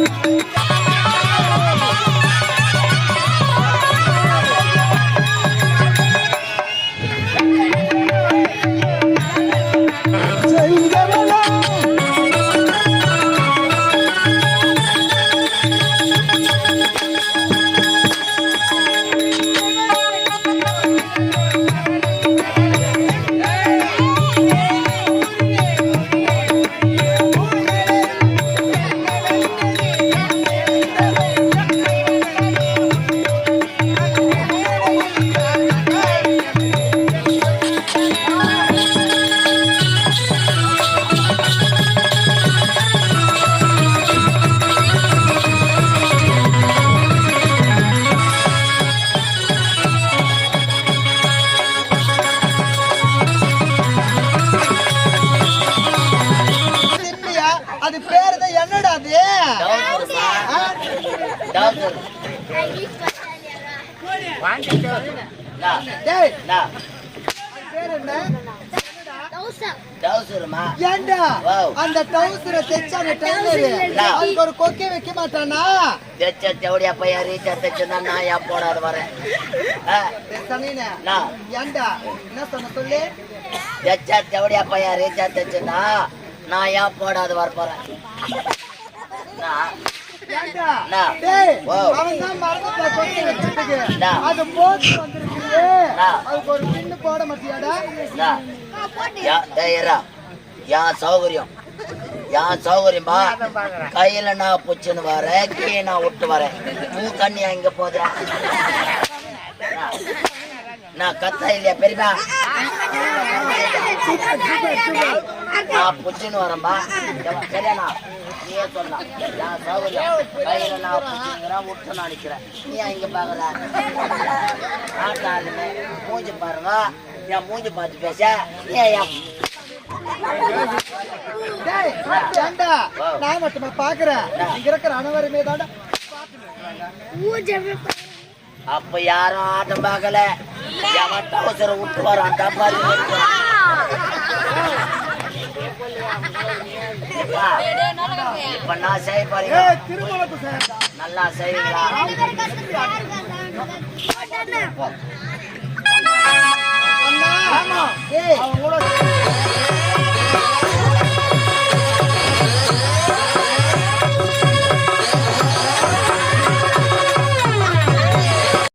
Música அது பேரு தான் என்னடா அது? ஆ? டேய், அது பேரு என்ன? ஏன்டா வாவ். அந்த டவுசரை தைச்ச அந்த. அதுக்கு ஒரு கொக்கை வைக்க மாட்டானா? தெச்ச தேவடியா பையன் ரீச்சா தைச்சுன்னா நான் ஏன் போடாத வரேன். ஏன்டா என்ன சொன்ன சொல்லு? தெச்ச தேவடியா பையன் ரீச்சா தைச்சுன்னா நான் ஏன் போடாத வர போறேன். அது போட்டு வந்திருக்குது நான். அதுக்கு ஒரு பின்னு போட மாட்டியாடா. என் சௌகரியம் என் சௌகரியமா கையில நான் புச்சுன்னு வரேன் கீழே நான் விட்டு வரேன் பூ கண்ணியா இங்க போதா நான் கத்தா இல்லையா பெரியப்பா நான் புச்சுன்னு வரேன்பா. சரியாண்ணா நீயே சொல்லலாம் என் சௌகரியம் கையில நான் புச்சுங்கிறேன் விட்டு நான் நிக்கிறேன் நீ இங்க பாக்குற ஆட்டாளுமே மூஞ்சி பாருங்க. என் மூஞ்சி பார்த்து பேச. ஏன் நான் மட்டுமா பாக்குறேன் இங்க இருக்கிற அனைவருமே தாண்டா அப்ப யாரும் ஆட்டம் பார்க்கல. எவன் அவசரம் விட்டு வரான்? டப்பாரி இப்ப நான் செய்ய பாருங்க ஏய் திருமணத்து சார் நல்லா செய்வீங்களா?